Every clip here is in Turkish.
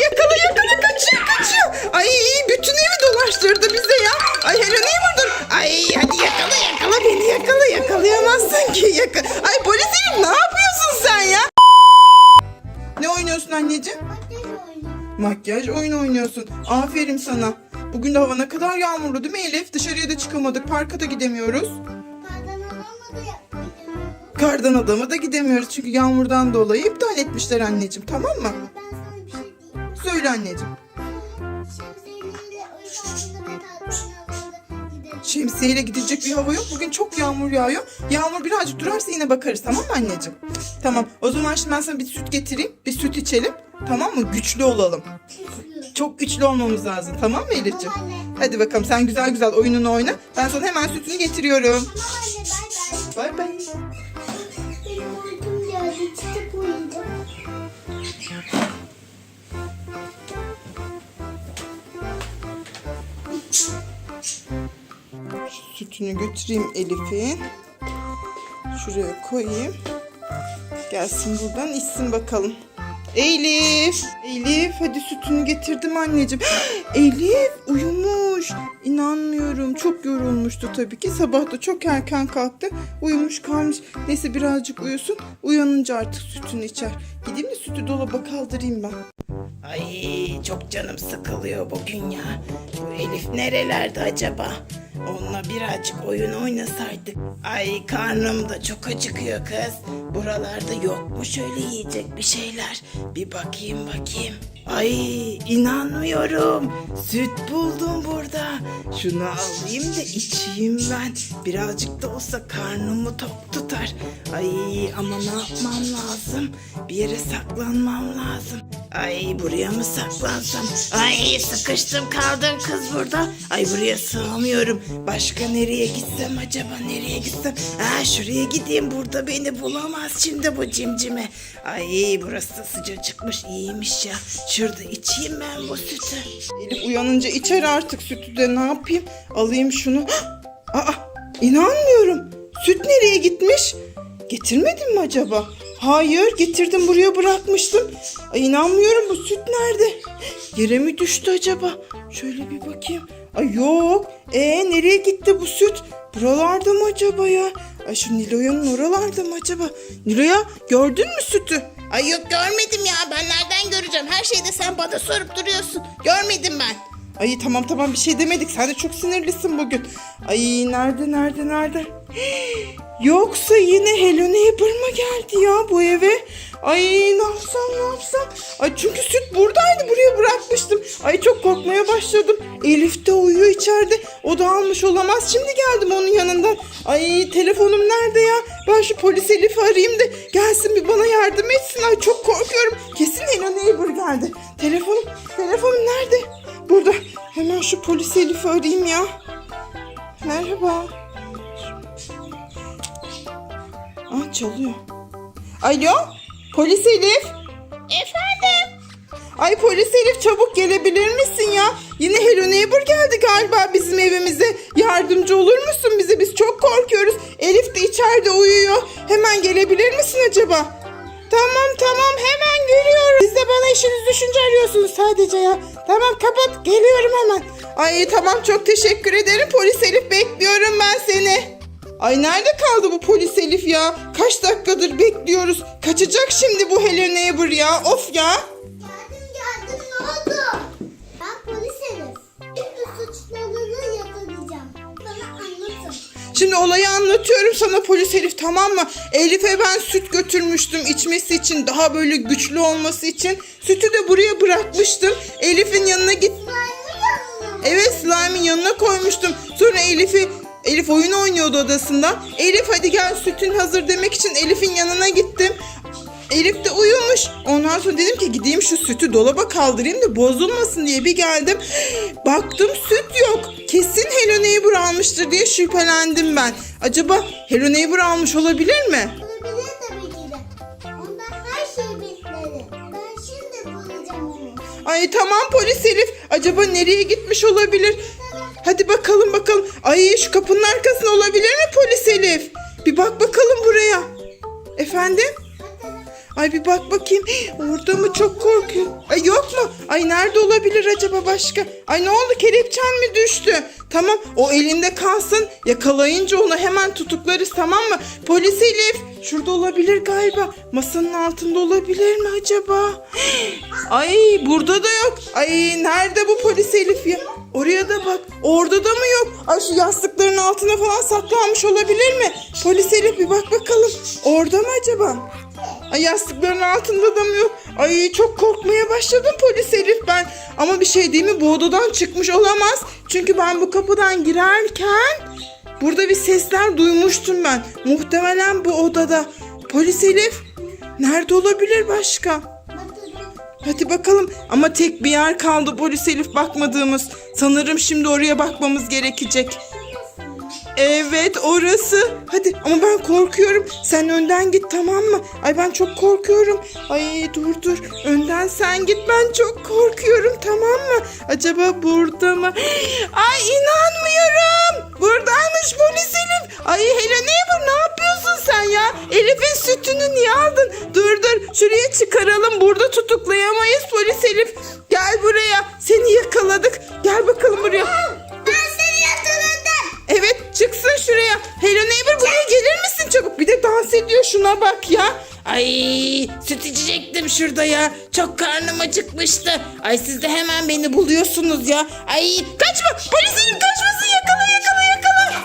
Yakala yakala kaçıyor kaçıyor. Ay bütün evi dolaştırdı bize ya. Ay Hello Neighbor'dur. Ay hadi yakala yakala beni yakala yakalayamazsın ki. Yaka Ay polis ne yapıyorsun sen ya? Ne oynuyorsun anneciğim? Makyaj oyunu oynuyorsun. Aferin sana. Bugün de hava ne kadar yağmurlu değil mi Elif? Dışarıya da çıkamadık. Parka da gidemiyoruz. Kardan adama da gidemiyoruz. Çünkü yağmurdan dolayı iptal etmişler anneciğim. Tamam mı? Söyle anneciğim. Şemsiyeyle gidecek bir hava yok. Bugün çok yağmur yağıyor. Yağmur birazcık durarsa yine bakarız. Tamam mı anneciğim? Tamam. O zaman şimdi ben sana bir süt getireyim. Bir süt içelim. Tamam mı? Güçlü olalım. Çok güçlü olmamız lazım. Tamam mı Elif'ciğim? Hadi bakalım sen güzel güzel oyununu oyna. Ben sana hemen sütünü getiriyorum. Bay bay. Sütünü götüreyim Elif'in. Şuraya koyayım. Gelsin buradan içsin bakalım. Elif. Elif hadi sütünü getirdim anneciğim. Elif uyumuş. İnanmıyorum. Çok yorulmuştu tabii ki. Sabah da çok erken kalktı. Uyumuş kalmış. Neyse birazcık uyusun. Uyanınca artık sütünü içer. Gideyim de sütü dolaba kaldırayım ben. Ay çok canım sıkılıyor bugün ya. Bu Elif nerelerde acaba? Onunla birazcık oyun oynasaydık. Ay karnım da çok acıkıyor kız. Buralarda yok mu şöyle yiyecek bir şeyler? Bir bakayım bakayım. Ay inanmıyorum. Süt buldum burada. Şunu alayım da içeyim ben. Birazcık da olsa karnımı tok tutar. Ay ama ne yapmam lazım? Bir yere saklanmam lazım. Ay buraya mı saklansam? Ay sıkıştım kaldım kız burada. Ay buraya sığamıyorum. Başka nereye gitsem acaba nereye gitsem? Ha şuraya gideyim burada beni bulamaz şimdi bu cimcime. Ay burası da sıcacıkmış iyiymiş ya. Şurada içeyim ben bu sütü. Elif uyanınca içer artık sütü de ne yapayım? Alayım şunu. Aa inanmıyorum. Süt nereye gitmiş? Getirmedin mi acaba? Hayır getirdim buraya bırakmıştım. Ay inanmıyorum bu süt nerede? Yere mi düştü acaba? Şöyle bir bakayım. Ay yok. E nereye gitti bu süt? Buralarda mı acaba ya? Ay şu Nilo'yanın oralarda mı acaba? Nilo'ya gördün mü sütü? Ay yok görmedim ya ben nereden göreceğim her şeyde sen bana sorup duruyorsun görmedim ben. Ay tamam tamam bir şey demedik. Sen de çok sinirlisin bugün. Ay nerede nerede nerede? Yoksa yine Hello Neighbor mı geldi ya bu eve? Ay ne yapsam ne yapsam? Ay çünkü süt buradaydı buraya bırakmıştım. Ay çok korkmaya başladım. Elif de uyuyor içeride. O da almış olamaz. Şimdi geldim onun yanından. Ay telefonum nerede ya? Ben şu polis Elif'i arayayım da gelsin bir bana yardım etsin. Ay çok korkuyorum. Kesin Hello Neighbor geldi. Telefonum, telefonum nerede? Burada. Hemen şu polis Elif'i arayayım ya. Merhaba. Aa çalıyor. Alo? Polis Elif? Efendim? Ay polis Elif çabuk gelebilir misin ya? Yine Hello Neighbor geldi galiba bizim evimize. Yardımcı olur musun bize? Biz çok korkuyoruz. Elif de içeride uyuyor. Hemen gelebilir misin acaba? Tamam tamam hemen geliyorum. Siz de bana işiniz düşünce arıyorsunuz sadece ya. Tamam kapat geliyorum hemen. Ay tamam çok teşekkür ederim polis Elif bekliyorum ben seni. Ay nerede kaldı bu polis Elif ya? Kaç dakikadır bekliyoruz. Kaçacak şimdi bu Hello Neighbor ya. Of ya. Geldim geldim ne oldu? Ben polis Elif. Bütün suçlarını yakalayacağım. Bana anlatın. Şimdi olayı anlatıyorum sana polis Elif tamam mı? Elif'e ben süt götürmüştüm içmesi için daha böyle güçlü olması için. Sütü de buraya bırakmıştım. Elif'in yanına git. Slime'ı yanına mı? Evet slime'ın yanına koymuştum. Sonra Elif'i Elif oyun oynuyordu odasında. Elif hadi gel sütün hazır demek için Elif'in yanına gittim. Elif de uyumuş. Ondan sonra dedim ki gideyim şu sütü dolaba kaldırayım da bozulmasın diye bir geldim. Baktım süt yok. Kesin Hello Neighbor almıştır diye şüphelendim ben. Acaba Hello Neighbor almış olabilir mi? Olabilir tabii ki de. Ondan her şeyi beklerim. Ben şimdi bulacağım onu. Ay tamam polis Elif. Acaba nereye gitmiş olabilir? Hadi bakalım bakalım. Ay şu kapının arkasında olabilir mi polis Elif? Bir bak bakalım buraya. Efendim? Ay bir bak bakayım. Orada mı çok korkuyorum. Ay yok mu? Ay nerede olabilir acaba başka? Ay ne oldu kelepçen mi düştü? Tamam o elinde kalsın. Yakalayınca onu hemen tutuklarız tamam mı? Polis Elif. Şurada olabilir galiba. Masanın altında olabilir mi acaba? Ay burada da yok. Ay nerede bu polis Elif ya? Oraya da bak. Orada da mı yok? Ay şu yastıkların altına falan saklanmış olabilir mi? Polis Elif bir bak bakalım. Orada mı acaba? Ay yastıkların altında da mı yok? Ay çok korkmaya başladım polis Elif ben. Ama bir şey değil mi? Bu odadan çıkmış olamaz. Çünkü ben bu kapıdan girerken burada bir sesler duymuştum ben. Muhtemelen bu odada. Polis Elif nerede olabilir başka? Hadi bakalım ama tek bir yer kaldı polis Elif bakmadığımız. Sanırım şimdi oraya bakmamız gerekecek. Evet orası. Hadi ama ben korkuyorum. Sen önden git tamam mı? Ay ben çok korkuyorum. Ay dur dur. Önden sen git ben çok korkuyorum tamam mı? Acaba burada mı? Ay inanmıyorum. Buradaymış polis Elif. Ay hele Neighbor ne yapıyorsun sen ya? Elif'in sütünü niye aldın? Dur dur şuraya çıkaralım. Burada tutuklayamayız polis Elif. Gel buraya. Seni yakaladık. Gel bakalım buraya. Çıksın şuraya. Hello neighbor buraya gelir misin çabuk? Bir de dans ediyor şuna bak ya. Ay süt içecektim şurada ya. Çok karnım acıkmıştı. Ay siz de hemen beni buluyorsunuz ya. Ay Kaçma polisin kaçmasın yakala yakala yakala.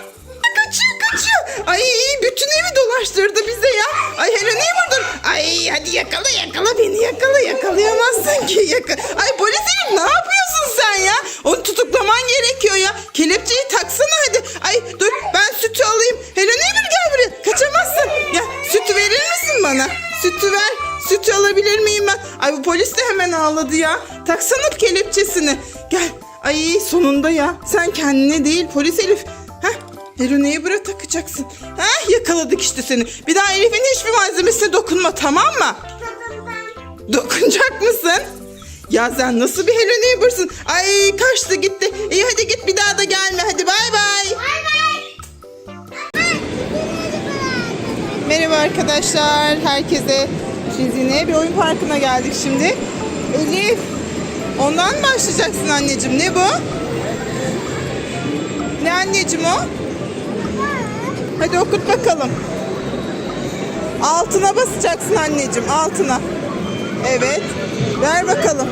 Kaçıyor kaçıyor. Ay bütün evi dolaştırdı bize ya. Ay Hello neighbor dur. ay hadi yakala yakala Beni yakala yakalayamazsın ki. Yaka Ay polis herif ne yapıyorsun sen ya? Onu tutuklaman gerekiyor ya. Kelepçeyi taksana hadi. Ay Sütü alabilir miyim ben? Ay bu polis de hemen ağladı ya. Taksana kelepçesini. Gel. Ay sonunda ya. Sen kendine değil polis Elif. Heh. Hello neighbor'a takacaksın. Heh yakaladık işte seni. Bir daha Elif'in hiçbir malzemesine dokunma tamam mı? Dokunacak mısın? Ya sen nasıl bir Hello Neighbor'sın? Ay kaçtı gitti. İyi hadi git bir daha da gelme. Hadi bay bay. Bay bay. Merhaba arkadaşlar. Herkese Çizine bir oyun parkına geldik şimdi. Elif. Ondan mı başlayacaksın anneciğim? Ne bu? Ne anneciğim o? Hadi okut bakalım. Altına basacaksın anneciğim. Altına. Evet. Ver bakalım.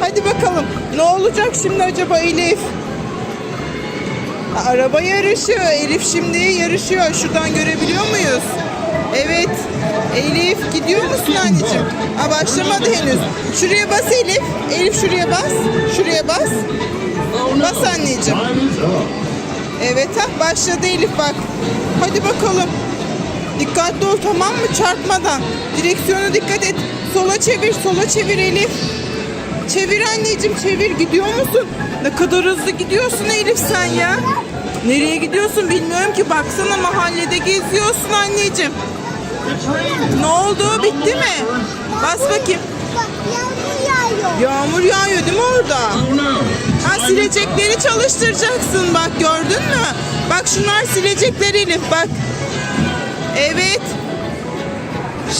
Hadi bakalım. Ne olacak şimdi acaba Elif? Araba yarışıyor. Elif şimdi yarışıyor. Şuradan görebiliyor muyuz? Evet. Elif gidiyor musun anneciğim? Ha, başlamadı henüz. Şuraya bas Elif. Elif şuraya bas. Şuraya bas. Bas anneciğim. Evet ha başladı Elif bak. Hadi bakalım. Dikkatli ol tamam mı çarpmadan. Direksiyona dikkat et. Sola çevir sola çevir Elif. Çevir anneciğim çevir gidiyor musun? Ne kadar hızlı gidiyorsun Elif sen ya. Nereye gidiyorsun bilmiyorum ki baksana mahallede geziyorsun anneciğim. Ne oldu bitti mi? Bas bakayım. Bak yağmur yağıyor. Yağmur yağıyor değil mi orada? Ha silecekleri çalıştıracaksın bak gördün mü? Bak şunlar silecekler Elif bak. Evet.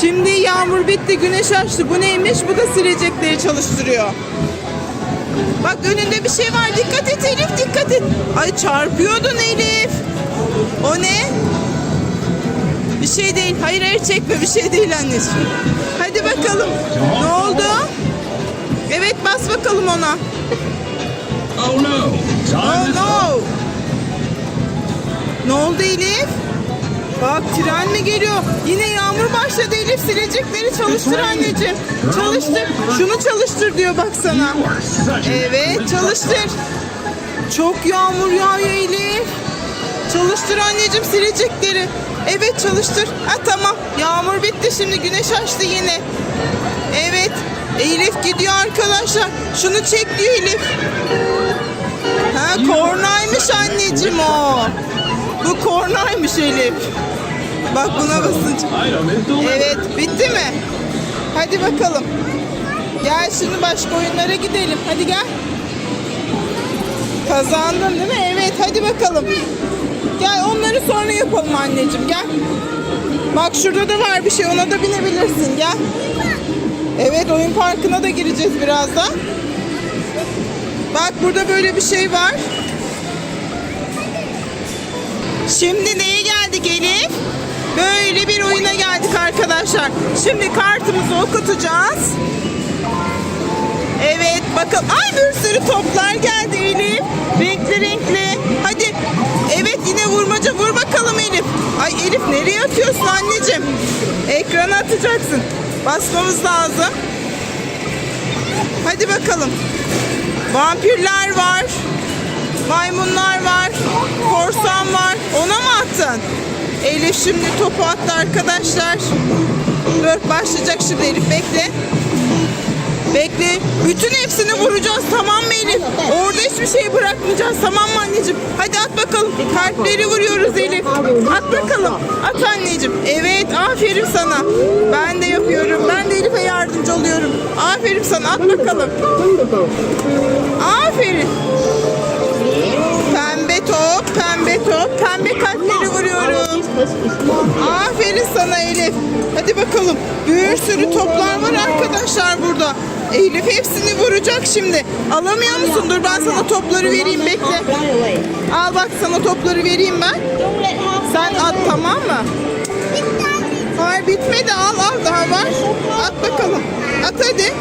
Şimdi yağmur bitti güneş açtı. Bu neymiş? Bu da silecekleri çalıştırıyor. Bak önünde bir şey var. Dikkat et Elif dikkat et. Ay çarpıyordun Elif. O ne? Bir şey değil. Hayır hayır çekme bir şey değil anneciğim. Hadi bakalım. Ne oldu? Evet bas bakalım ona. Oh no! Oh no. Ne oldu Elif? Bak tren mi geliyor? Yine yağmur başladı Elif. Silecekleri çalıştır anneciğim. Çalıştır. Şunu çalıştır diyor bak sana. You are such a Evet çalıştır. Çok yağmur yağıyor Elif. Çalıştır anneciğim silecekleri. Evet çalıştır. Ha tamam. Yağmur bitti şimdi güneş açtı yine. Evet. Elif gidiyor arkadaşlar. Şunu çek diyor Elif. Ha kornaymış anneciğim o. Bu kornaymış Elif. Bak buna basınca. Evet bitti mi? Hadi bakalım. Gel şimdi başka oyunlara gidelim. Hadi gel. Kazandın değil mi? Evet hadi bakalım. Gel onları sonra yapalım anneciğim gel. Bak şurada da var bir şey ona da binebilirsin gel. Evet oyun parkına da gireceğiz birazdan. Bak burada böyle bir şey var. Şimdi neye geldik Elif? Böyle bir oyuna geldik arkadaşlar. Şimdi kartımızı okutacağız. Evet bakın. Ay bir sürü toplar geldi Elif. Renkli renkli. Hadi. Evet yine vurmaca vur bakalım Elif. Ay Elif nereye atıyorsun anneciğim? Ekrana atacaksın. Basmamız lazım. Hadi bakalım. Vampirler var. Maymunlar var. Korsan var. Ona mı attın? Elif şimdi topu attı arkadaşlar. Dur başlayacak şimdi Elif bekle. Bekle. Bütün hepsini vuracağız tamam mı Elif? Orada hiçbir şey bırakmayacağız tamam mı anneciğim? Hadi at bakalım. Kalpleri vuruyoruz Elif. At bakalım. At anneciğim. Evet aferin sana. Ben de yapıyorum. Ben de Elif'e yardımcı oluyorum. Aferin sana at bakalım. Aferin. Pembe top, pembe top, pembe kalpleri. Aferin sana Elif. Hadi bakalım. Bir sürü toplar var arkadaşlar burada. Elif hepsini vuracak şimdi. Alamıyor musun? Dur ben sana topları vereyim bekle. Al bak sana topları vereyim ben. Sen at tamam mı? Hayır bitmedi al al daha var. At bakalım. At hadi.